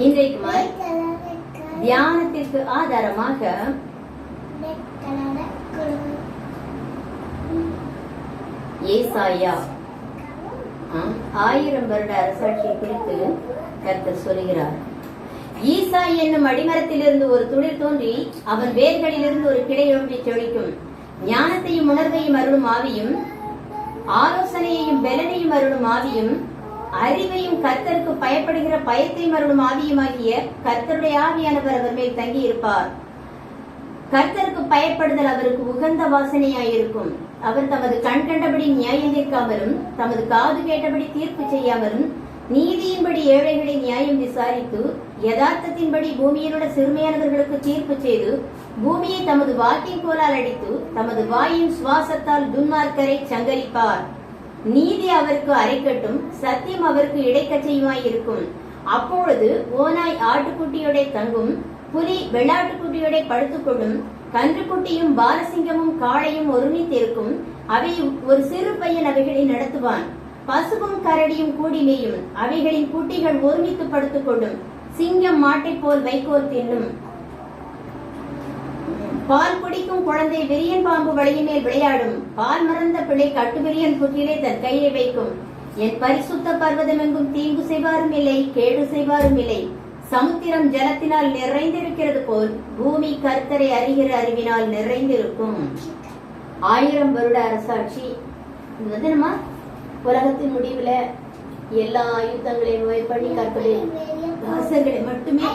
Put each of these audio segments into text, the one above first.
இன்றைக்கு தியானத்திற்கு ஆதாரமாக ஏசாயா ஆயிரம் வருட அரசாட்சியை குறித்து கர்த்தர் சொல்கிறார் ஈசா என்னும் அடிமரத்திலிருந்து ஒரு துளிர் தோன்றி அவன் வேர்களிலிருந்து ஒரு கிளை எழுப்பி செழிக்கும் ஞானத்தையும் உணர்வையும் அருளும் ஆவியும் ஆலோசனையையும் பெலனையும் அருளும் ஆவியும் அறிவையும் கர்த்தருக்கு பயப்படுகிற பயத்தை மருளும் ஆவியுமாகிய கர்த்தருடைய ஆவியானவர் அவர் மேல் தங்கி இருப்பார் கர்த்தருக்கு பயப்படுதல் அவருக்கு உகந்த வாசனையாயிருக்கும். அவர் தமது கண் கண்டபடி நியாயம் தீர்க்காமலும் தமது காது கேட்டபடி தீர்ப்பு செய்யாமலும் நீதியின்படி ஏழைகளை நியாயம் விசாரித்து யதார்த்தத்தின்படி பூமியிலுள்ள சிறுமையானவர்களுக்கு தீர்ப்பு செய்து பூமியை தமது வாக்கின் கோலால் அடித்து தமது வாயின் சுவாசத்தால் துன்மார்க்கரை சங்கரிப்பார். நீதி அவருக்கு அரைக்கட்டும் சத்தியம் அவருக்கு இடைக்கச்சையுமாய் இருக்கும் அப்பொழுது ஓநாய் ஆட்டுக்குட்டியோட தங்கும் புலி வெள்ளாட்டுக்குட்டியோட படுத்துக்கொள்ளும் கன்றுக்குட்டியும் பாலசிங்கமும் காளையும் ஒருமித்திருக்கும் அவை ஒரு சிறு பையன் அவைகளை நடத்துவான். பசுவும் கரடியும் கூடி மேயும் அவைகளின் குட்டிகள் ஒருமித்து படுத்துக் கொள்ளும் சிங்கம் மாட்டை போல் வைக்கோல் தின்னும். பால் குடிக்கும் குழந்தை விரியன் பாம்பு வளையின் மேல் விளையாடும் பால் மறந்த பிள்ளை கட்டுவிரியன் புற்றிலே தன் கையை வைக்கும். என் பரிசுத்த பர்வதமெங்கும் தீங்கு செய்வாரும் இல்லை கேடு செய்வாரும் இல்லை. சமுத்திரம் ஜலத்தினால் நிறைந்திருக்கிறது போல் பூமி கர்த்தரை அறிகிற அறிவினால் நிறைந்திருக்கும். ஆயிரம் வருட அரசாட்சி. இது வந்து நம்ம உலகத்தின் முடிவுல எல்லா யுத்தங்களையும் நோய் பண்ணி கர்த்தருடைய வாசர்களை மட்டுமே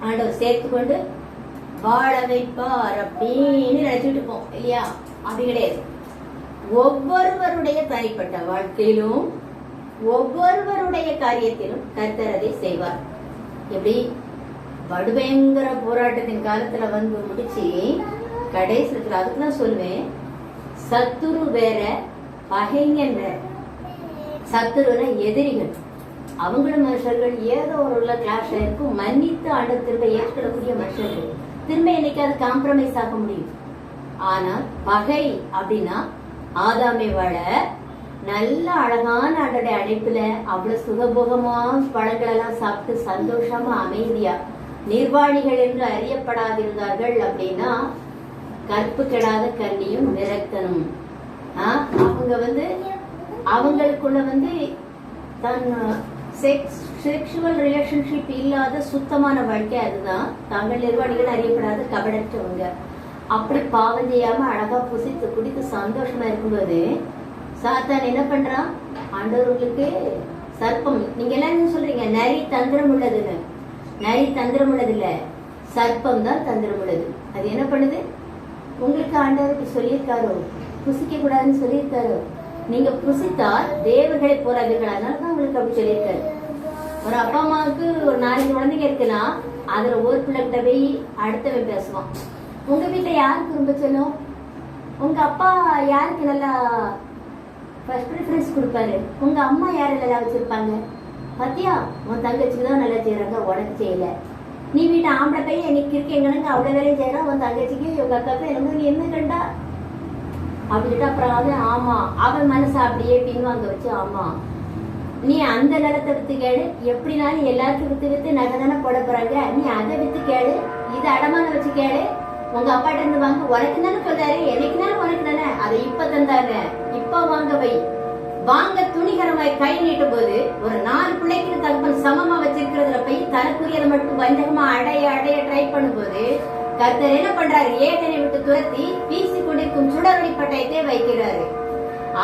ஆண்டவர் சேர்த்து கொண்டு வாழ வைப்பார் அப்படின்னு நினைச்சிட்டு இருப்போம் இல்லையா? அப்படி கிடையாது. ஒவ்வொருவருடைய தனிப்பட்ட வாழ்க்கையிலும் ஒவ்வொருவருடைய காரியத்திலும் கர்த்தரதை செய்வார். எப்படி? படுபயங்கர போராட்டத்தின் காலத்துல வந்து முடிச்சு கடைசியத்துல அதுக்கு நான் சொல்லுவேன் சத்துரு வேற பகைஞன் வேற. சத்துருனா எதிரிகள். அவங்களும் மனுஷர்கள் ஏதோ ஒரு உள்ள கிளாஸ் இருக்கும் மன்னித்து ஆண்டு திரும்ப ஏற்றுக்கொள்ளக்கூடிய மனுஷர்கள். திரும்ப என்னைக்காவது காம்ப்ரமைஸ் ஆக முடியும். ஆனா பகை அப்படின்னா ஆதாமை வாழ நல்ல அழகான ஆண்டோடைய அழைப்புல அவ்வளவு சுகபோகமா பழங்கள் எல்லாம் சாப்பிட்டு சந்தோஷமா அமைதியா நிர்வாணிகள் என்று அறியப்படாதிருந்தார்கள் அப்படின்னா கற்பு கெடாத கண்ணியும் விரக்தனும். அவங்க வந்து அவங்களுக்குள்ள வந்து தன் செக்ஸ் செக்ஷுவல் ரிலேஷன்ஷிப் இல்லாத சுத்தமான வாழ்க்கை அதுதான். தாங்கள் நிர்வாணிகள் அறியப்படாத கபடற்றவங்க. அப்படி பாவம் செய்யாம அழகா புசித்து குடித்து சந்தோஷமா இருக்கும்போது சாத்தான் என்ன பண்றான் ஆண்டவர்களுக்கு சர்ப்பம். நீங்க எல்லாரும் என்ன சொல்றீங்க? நரி தந்திரம் உள்ளதுன்னு. நரி தந்திரம் உள்ளது இல்ல சர்ப்பம் தான் தந்திரம் உள்ளது. அது என்ன பண்ணுது? உங்களுக்கு ஆண்டவருக்கு சொல்லியிருக்காரோ? புசிக்க கூடாதுன்னு சொல்லியிருக்காரோ? நீங்க புசித்தால் தேவர்களை போராடுவீர்கள் அதனால தான் உங்களுக்கு அப்படி சொல்லியிருக்காரு. ஒரு அப்பா அம்மாவுக்கு ஒரு நாலஞ்சு குழந்தைங்க இருக்குன்னா அதுல ஒரு பிள்ளைகிட்ட போய் அடுத்தவன் பேசுவான். உங்க வீட்டுல யாருக்கு ரொம்ப செல்லும்? உங்க அப்பா யாருக்கு நல்லா ஃபர்ஸ்ட் ப்ரிஃபரன்ஸ் கொடுப்பாரு? உங்க அம்மா யாரை நல்லா வச்சிருப்பாங்க? பாத்தியா உன் தங்கச்சிக்கு தான் நல்லா செய்யறாங்க உனக்கு செய்யல. நீ வீட்டு ஆம்பளை பையன் இன்னைக்கு இருக்கு எங்கனுங்க அவ்வளோ வேலையும் செய்கிறான் உன் தங்கச்சிக்கு உங்க அக்கா எனக்கு நீ என்ன கண்டா? அப்படின்ட்டு அப்புறம் வந்து ஆமா அவன் மனசை அப்படியே பின்வாங்க வச்சு ஆமா. நீ அந்த நிலத்தை வித்து கேளு எப்படினாலும் எல்லாத்தையும் வித்து வித்து நகை தானே போட போறாங்க? நீ அதை வித்து கேளு இதை அடமான வச்சு கேளு உங்க அப்பாட்ட இருந்து வாங்க உனக்கு தானே சொல்றாரு என்னைக்குனாலும் உனக்கு தானே. அதை இப்ப தந்தாரு இப்ப வாங்க வை வாங்க துணிகரமாய் கை நீட்டும் போது ஒரு நாலு பிள்ளைக்கு தகப்பன் சமமா வச்சிருக்கிறதுல போய் தனக்குரியதை மட்டும் வஞ்சகமா அடைய அடைய ட்ரை பண்ணும்போது கர்த்தர் என்ன பண்றாரு? ஏகனை விட்டு துரத்தி வீசி கொண்டிருக்கும் சுடரொளி பட்டயத்தை வைக்கிறாரு.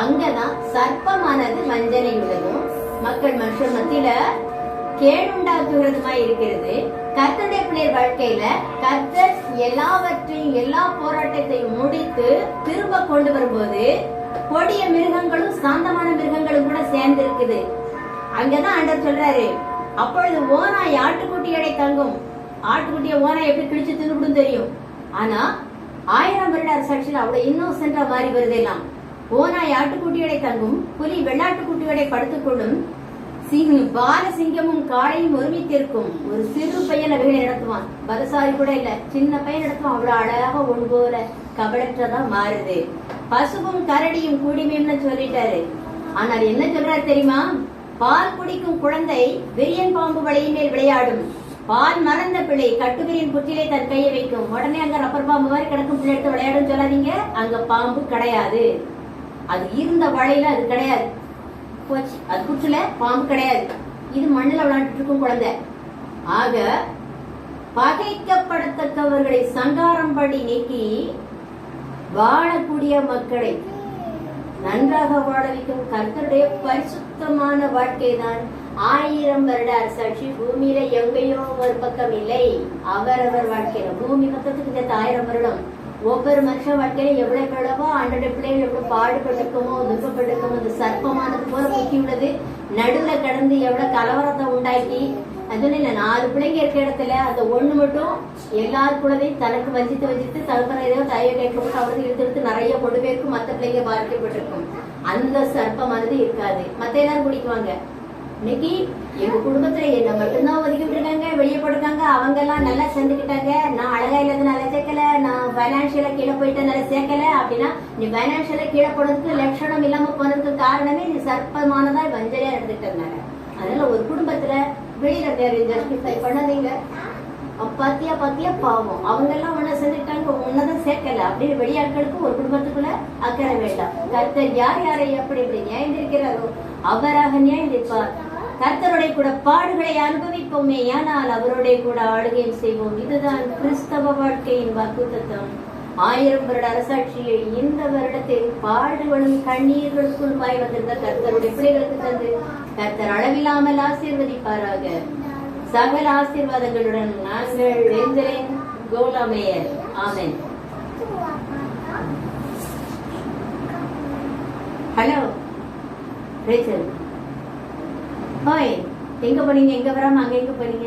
அங்கதான் சர்ப்பமானது மஞ்சனை உள்ளதும் மக்கள் மனுஷன் மத்தியில கேடுண்டாக்குகிறதுமா இருக்கிறது கர்த்தருடைய பிள்ளையர் வாழ்க்கையில கர்த்தர் எல்லாவற்றையும் எல்லா போராட்டத்தையும் முடித்து திரும்ப கொண்டு வரும்போது கொடிய மிருகங்களும் சாந்தமான மிருகங்களும் கூட சேர்ந்து இருக்குது அங்கதான் ஆண்டவர் சொல்றாரு அப்பொழுது ஓனாய் ஆட்டுக்குட்டியடை தங்கும். ஆட்டுக்குட்டிய ஓனாய் எப்படி கிழிச்சு தின்னுடும் தெரியும். ஆனா ஆயிரம் வருட அரசாட்சியில் அவ்வளவு இன்னோசென்டா மாறி வருதெல்லாம். ஓனாய் ஆட்டுக்குட்டியடை தங்கும் புலி வெள்ளாட்டுக்குட்டியோட படுத்துக்கொள்ளும் சிங்கம் பால சிங்கமும் காளையும் ஒருமித்திருக்கும். ஒரு சிறு பையன் அவைகளை நடத்துவான். பலசாரி கூட இல்ல. சின்ன பையன் நடத்துவான். அவ்வளவு அழகா ஒன்று போல கபடற்றதா மாறுது. பசுவும் கரடியும் கூடிமையும்னு சொல்லிட்டாரு. ஆனால் என்ன சொல்றாரு தெரியுமா? பால் குடிக்கும் குழந்தை விரியன் பாம்பு வலையின் மேல் விளையாடும். பால் மறந்த பிள்ளை கட்டுவிரியின் புற்றிலே தன் கையை வைக்கும். உடனே அங்க ரப்பர் பாம்பு மாதிரி கிடக்கும் பிள்ளை எடுத்து விளையாடும் சொல்லாதீங்க. அங்க பாம்பு கிடையாது. அது இருந்த வலையில அது கிடையாது. போச்சு. அது புற்றுல பாம்பு கிடையாது. இது மண்ணில் விளையாண்டுட்டு இருக்கும் குழந்தை. ஆக பகைக்கப்படத்தக்கவர்களை சங்காரம் படி நீக்கி வாழக்கூடிய மக்களை நன்றாக வாழ வைக்கும் கர்த்தருடைய பரிசுத்தமான வாழ்க்கை தான் ஆயிரம் வருட அரசாட்சி. பூமியில எங்கேயோ ஒரு பக்கம் இல்லை. அவரவர் வாழ்க்கையில. பூமி மொத்தத்துக்கு இந்த ஆயிரம் வருடம். ஒவ்வொரு மனுஷன் வாழ்க்கையில எவ்வளவு எவ்வளவோ ஆண்டோட பிள்ளைகள் எவ்வளவு பாடுபட்டிருக்குமோ துக்கப்பட்டிருக்குமோ இந்த சர்ப்பமானது போல முக்கி உள்ளது நடுவுல கடந்து எவ்வளவு கலவரத்தை உண்டாக்கி அதுன்னு இல்ல நாலு பிள்ளைங்க இருக்க இடத்துல அந்த ஒண்ணு மட்டும் எல்லார் கூடதையும் தனக்கு வஞ்சித்து வஞ்சித்து தகப்பன ஏதோ தயவு கேட்கப்பட்டு அவருக்கு இழுத்து இழுத்து நிறைய கொண்டு மற்ற மத்த பிள்ளைங்க பாதிக்கப்பட்டிருக்கும் அந்த சர்ப்பமானது இருக்காது. மத்த எல்லாரும் குடிக்குவாங்க. இன்னைக்கு எங்க குடும்பத்துல என்ன மட்டும்தான் ஒதுக்கிட்டு இருக்காங்க வெளியே போட்டிருக்காங்க. அவங்க எல்லாம் நல்லா சேர்ந்துக்கிட்டாங்க. நான் அழகா இல்லாத நல்லா சேர்க்கல. நான் பைனான்சியலா கீழே போயிட்டு நல்லா சேர்க்கல அப்படின்னா நீ பைனான்சியலா கீழே போனதுக்கு லட்சணம் இல்லாம போனதுக்கு காரணமே நீ சர்ப்பமானதா வஞ்சனையா இருந்தாங்க. அதனால ஒரு குடும்பத்துல வெளியில வேற ஜஸ்டிஃபை பண்ணாதீங்க. பாத்தியா பாத்தியா பாவம். அவங்க எல்லாம் ஒண்ணு சேர்ந்துட்டாங்க ஒன்னதான் சேர்க்கல. அப்படின்னு வெளியாட்களுக்கு ஒரு குடும்பத்துக்குள்ள அக்கறை வேண்டாம். கர்த்தர் யார் யாரை எப்படி எப்படி நியாயந்திருக்கிறாரோ அவராக நியாயந்திருப்பார். கர்த்தருடைய கூட பாடுகளை அனுபவிப்போமே ஆனால் அவருடைய கூட ஆளுகையும் செய்வோம். இதுதான் கிறிஸ்தவ வாழ்க்கையின் வாக்குத்தம் ஆயிரம் வருட அரசாட்சியை இந்த வருடத்தில் பாடுகளும் கண்ணீர்களுக்குள் வாய் வந்திருந்த கர்த்தருடைய பிள்ளைகளுக்கு தந்து கர்த்தர் அளவில்லாமல் ஆசீர்வதிப்பாராக. சகல ஆசீர்வாதங்களுடன் நாங்கள் எங்களின் கோலாமேயர். ஆமென். ஹலோ. ரேச்சல் ஹாய் எங்க போனீங்க? எங்க வராம அங்க எங்க போனீங்க?